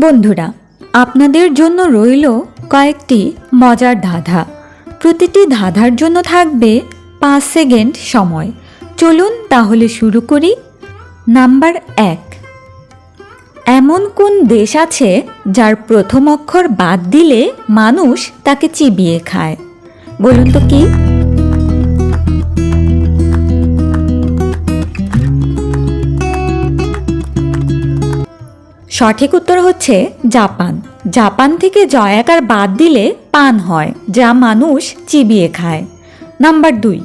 বন্ধুরা, আপনাদের জন্য রইল কয়েকটি মজার ধাঁধা। প্রতিটি ধাঁধার জন্য থাকবে পাঁচ সেকেন্ড সময়। চলুন তাহলে শুরু করি। নাম্বার এক। এমন কোন দেশ আছে যার প্রথম অক্ষর বাদ দিলে মানুষ তাকে চিবিয়ে খায়? বলুন তো কি? সঠিক উত্তর হচ্ছে জাপান। জাপান থেকে জয়াকার বাদ দিলে পান হয়, যা মানুষ চিবিয়ে খায়। নাম্বার দুই।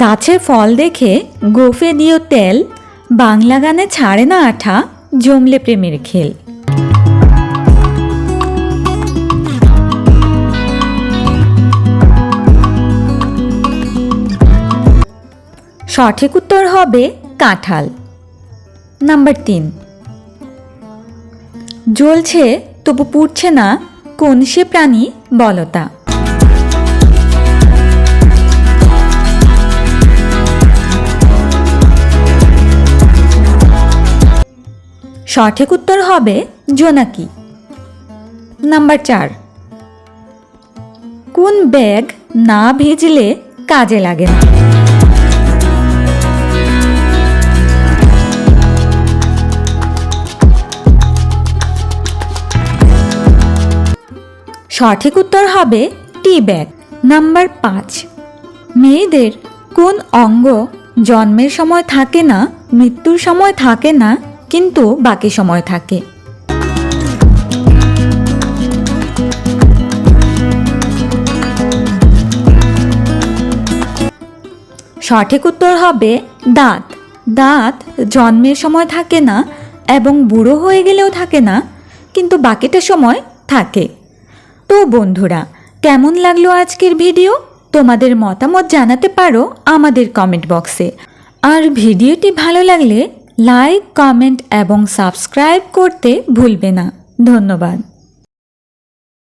গাছের ফল দেখে গোফে দিও তেল, বাংলা গানে ছাড়ে না আঠা জমলে প্রেমের খেল। সঠিক উত্তর হবে কাঁঠাল। নাম্বার তিন। জ্বলছে তবু পুড়ছে না, কোন সে প্রাণী বলতা। সঠিক উত্তর হবে জোনাকি। নাম্বার চার। কোন ব্যাগ না ভেজলে কাজে লাগে না। সঠিক উত্তর হবে টি ব্যাগ। নাম্বার পাঁচ, মেয়েদের কোন অঙ্গ জন্মের সময় থাকে না, মৃত্যুর সময় থাকে না, কিন্তু বাকি সময় থাকে? সঠিক উত্তর হবে দাঁত। দাঁত জন্মের সময় থাকে না এবং বুড়ো হয়ে গেলেও থাকে না, কিন্তু বাকিটা সময় থাকে। তো বন্ধুরা, কেমন লাগল আজকের ভিডিও? তোমাদের মতামত জানাতে পারো আমাদের কমেন্ট বক্সে আর ভিডিওটি ভালো লাগলে লাইক কমেন্ট এবং সাবস্ক্রাইব করতে ভুলবে না। ধন্যবাদ।